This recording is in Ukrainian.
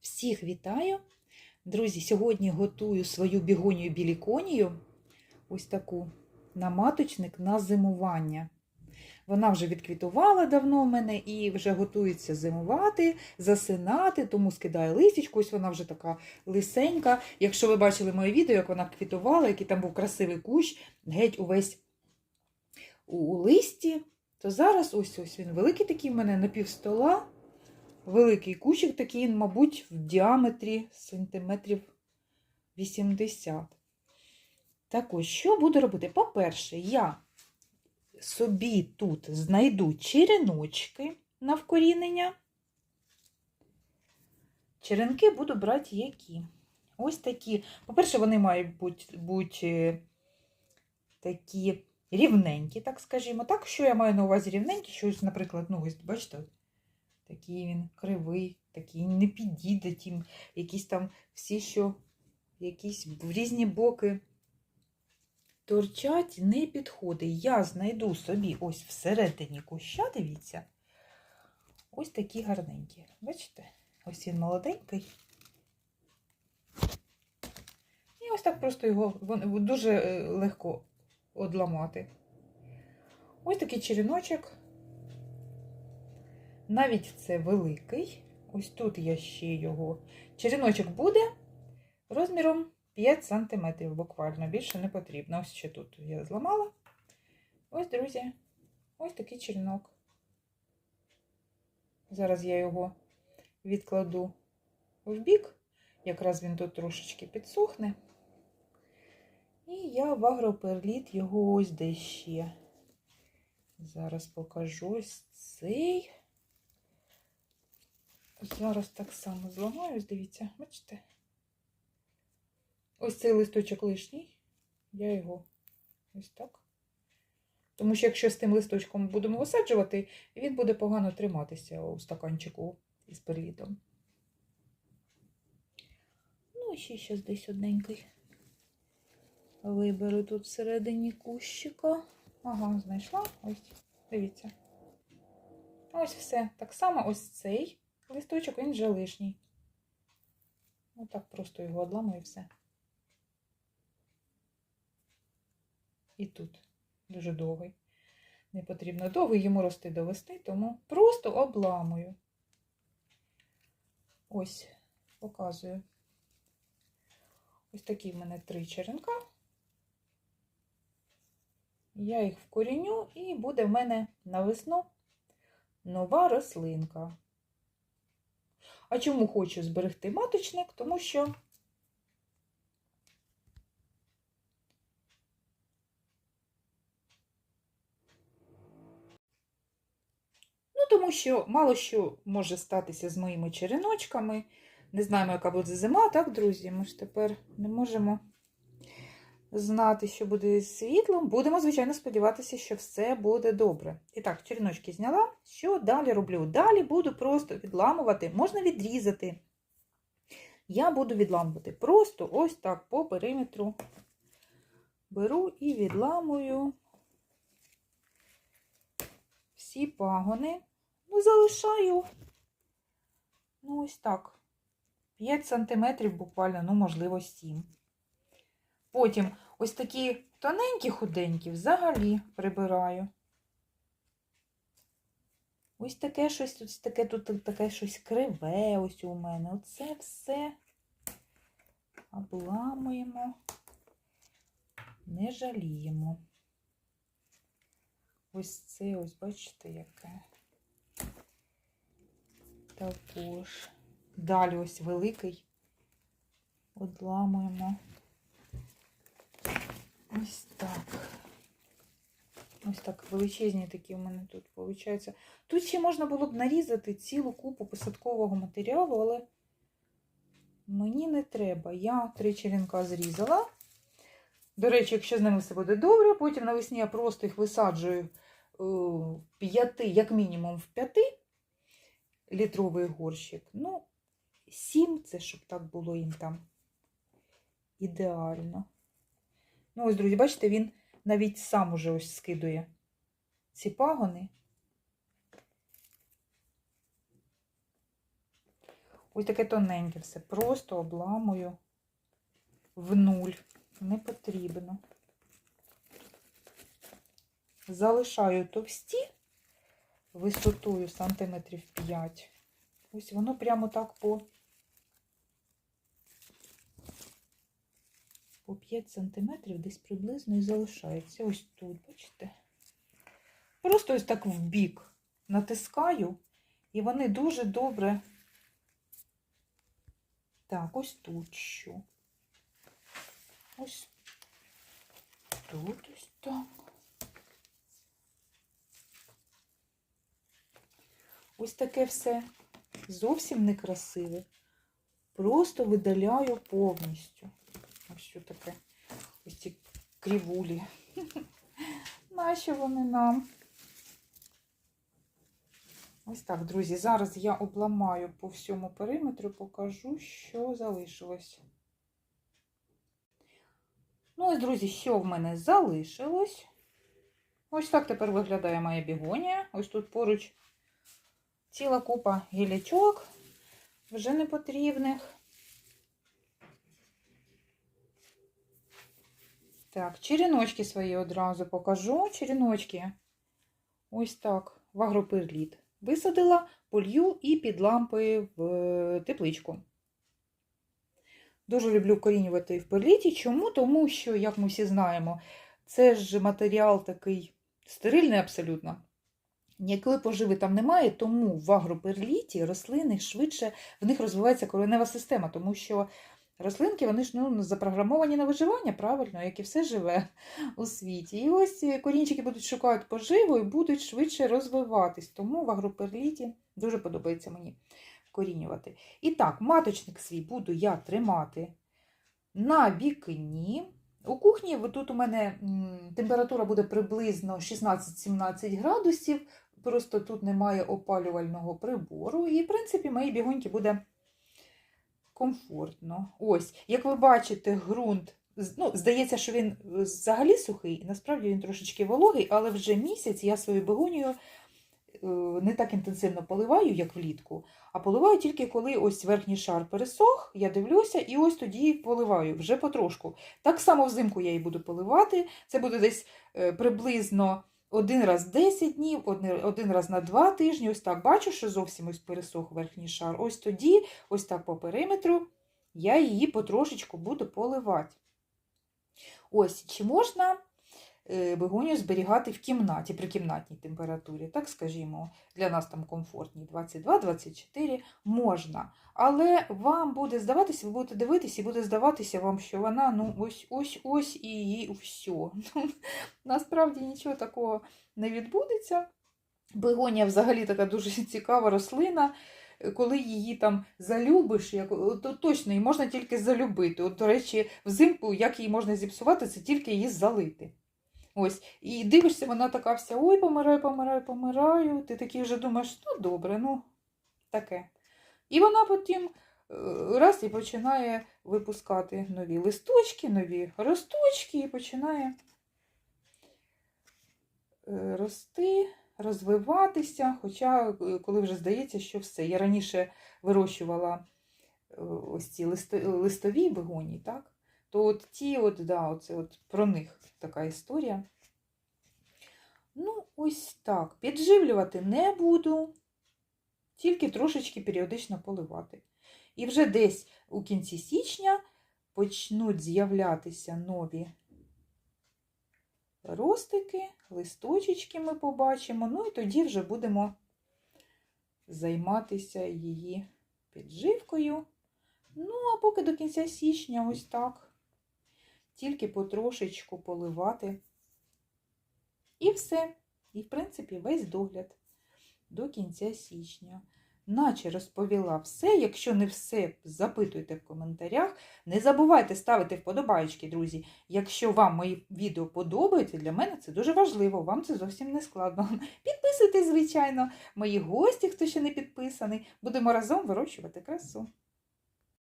Всіх вітаю! Друзі, сьогодні готую свою бігонію біліконію, ось таку на маточник на зимування. Вона вже відквітувала давно в мене і вже готується зимувати, засинати, тому скидаю листячку. Ось вона вже така лисенька. Якщо ви бачили моє відео, як вона квітувала, який там був красивий кущ, геть увесь у листі, то зараз ось ось він великий такий в мене на пів стола. Великий кущик такий, мабуть, в діаметрі сантиметрів 80. Так ось, що буду робити? По-перше, я собі тут знайду череночки на вкорінення. Черенки буду брати які? Ось такі. По-перше, вони мають бути, бути такі рівненькі, так скажімо. Так, що я маю на увазі рівненькі, щось, наприклад, ну, ось, бачите, такий він кривий, такий не підійде тим, якісь там всі, що якісь в різні боки торчать, не підходить. Я знайду собі ось всередині куща, дивіться, ось такі гарненькі. Бачите? Ось він молоденький. І ось так просто його дуже е, легко одламати. Ось такий череночок. Навіть це великий. Ось тут я ще його. Череночок буде розміром 5 см буквально. Більше не потрібно. Ось ще тут я зламала. Ось, друзі, ось такий черенок. Зараз я його відкладу в бік. Якраз він тут трошечки підсохне. І я в агроперліт його ось де ще. Зараз покажу ось цей. Зараз так само зламаю, дивіться, бачите? Ось цей листочок лишній, я його ось так. Тому що якщо з тим листочком будемо висаджувати, він буде погано триматися у стаканчику із перлітом. Ну, ще щось десь одненький. Виберу тут всередині кущика. Ага, знайшла. Ось, дивіться. Ось все. Так само ось цей листочок, він вже лишній. Отак просто його одламую і все. І тут дуже довгий. Не потрібно довгий йому рости до весни, тому просто обламую. Ось, показую. Ось такі в мене три черенка. Я їх вкоріню і буде в мене на весну нова рослинка. А чому хочу зберегти маточник? Тому що Ну, тому що мало що може статися з моїми череночками. Не знаємо, яка буде зима, так, друзі? Ми ж тепер не можемо знати, що буде з світлом. Будемо, звичайно, сподіватися, що все буде добре. І так, череночки зняла. Що далі роблю? Далі буду просто відламувати, можна відрізати. Я буду відламувати просто ось так по периметру. Беру і відламую всі пагони. Ну, залишаю, ну, ось так. 5 сантиметрів буквально, ну, можливо, 7. Потім ось такі тоненькі худенькі взагалі прибираю. Ось таке щось, ось таке тут таке щось криве ось у мене. Оце все обламуємо, не жаліємо. Ось це, ось, бачите, яке. Також. Далі ось великий. Одламуємо. Ось так. Ось так величезні такі у мене тут виходить. Тут ще можна було б нарізати цілу купу посадкового матеріалу, але мені не треба. Я три черенка зрізала. До речі, якщо з ними все буде добре, потім навесні я просто їх висаджую в п'яти, як мінімум в п'яти літровий горщик. Ну, сім це щоб так було їм там ідеально. Ну, ось, друзі, бачите, він навіть сам уже ось скидує ці пагони. Ось таке тоненьке все. Просто обламую в нуль. Не потрібно. Залишаю товсті висотою сантиметрів 5. Ось воно прямо так по, по 5 сантиметрів десь приблизно і залишається. Ось тут, бачите? Просто ось так в бік натискаю, і вони дуже добре. Так, ось тут що. Ось тут ось так. Ось таке все зовсім некрасиве. Просто видаляю повністю. Ось що таке. Ось ці крівулі. Нащо вони нам? Ось так, друзі. Зараз я обламаю по всьому периметру, покажу, що залишилось. Ну, ось, друзі, що в мене залишилось. Ось так тепер виглядає моя бігонія. Ось тут поруч ціла купа гілячок, вже не потрібних. Так, черіночки свої одразу покажу. Черіночки. Ось так, в агроперліт. Висадила, полью і під лампи в тепличку. Дуже люблю вкорінювати в перліті. Чому? Тому що, як ми всі знаємо, це ж матеріал такий стерильний абсолютно. Ніякої поживи там немає, тому в агроперліті рослини швидше в них розвивається коренева система, тому що рослинки вони ж ну, запрограмовані на виживання, правильно, як і все живе у світі. І ось корінчики будуть шукати поживу і будуть швидше розвиватись. Тому в агроперліті дуже подобається мені вкорінювати. І так, маточник свій буду я тримати на вікні. У кухні тут у мене температура буде приблизно 16-17 градусів. Просто тут немає опалювального прибору, і, в принципі, моїй бігоньки буде комфортно. Ось, як ви бачите, ґрунт, ну, здається, що він взагалі сухий, насправді він трошечки вологий, але вже місяць я свою бігонію не так інтенсивно поливаю, як влітку, а поливаю тільки коли ось верхній шар пересох, я дивлюся, і ось тоді поливаю вже потрошку. Так само взимку я її буду поливати. Це буде десь приблизно один раз 10 днів, один раз на 2 тижні. Ось так бачу, що зовсім ось пересох верхній шар. Ось тоді, ось так по периметру, я її потрошечку буду поливати. Ось, чи можна бегонію зберігати в кімнаті, при кімнатній температурі, так скажімо, для нас там комфортні 22-24 можна. Але вам буде здаватися, ви будете дивитися, і буде здаватися вам, що вона ну ось-ось-ось і її все. Насправді нічого такого не відбудеться. Бегонія взагалі така дуже цікава рослина. Коли її там залюбиш, як, то точно її можна тільки залюбити. От, До речі, взимку, як її можна зіпсувати, це тільки її залити. Ось, І дивишся, вона така вся, ой, помираю, помираю, помираю. Ти такий вже думаєш, ну добре, ну таке. І вона потім е, раз і починає випускати нові листочки, нові росточки, і починає е, рости, розвиватися. Хоча, е, коли вже здається, що все. Я раніше вирощувала ось ці листові бегоні, так? То от ті, от, да, оце от про них така історія. Ну, ось так. Підживлювати не буду, тільки трошечки періодично поливати. І вже десь у кінці січня почнуть з'являтися нові ростики, листочечки ми побачимо, ну і тоді вже будемо займатися її підживкою. Ну, а поки до кінця січня ось так тільки потрошечку поливати. І все. І, в принципі, весь догляд до кінця січня. Наче розповіла все. Якщо не все, запитуйте в коментарях. Не забувайте ставити вподобайки, друзі. Якщо вам мої відео подобаються, для мене це дуже важливо, вам це зовсім не складно. Підписуйтесь, звичайно, мої гості, хто ще не підписаний. Будемо разом вирощувати красу.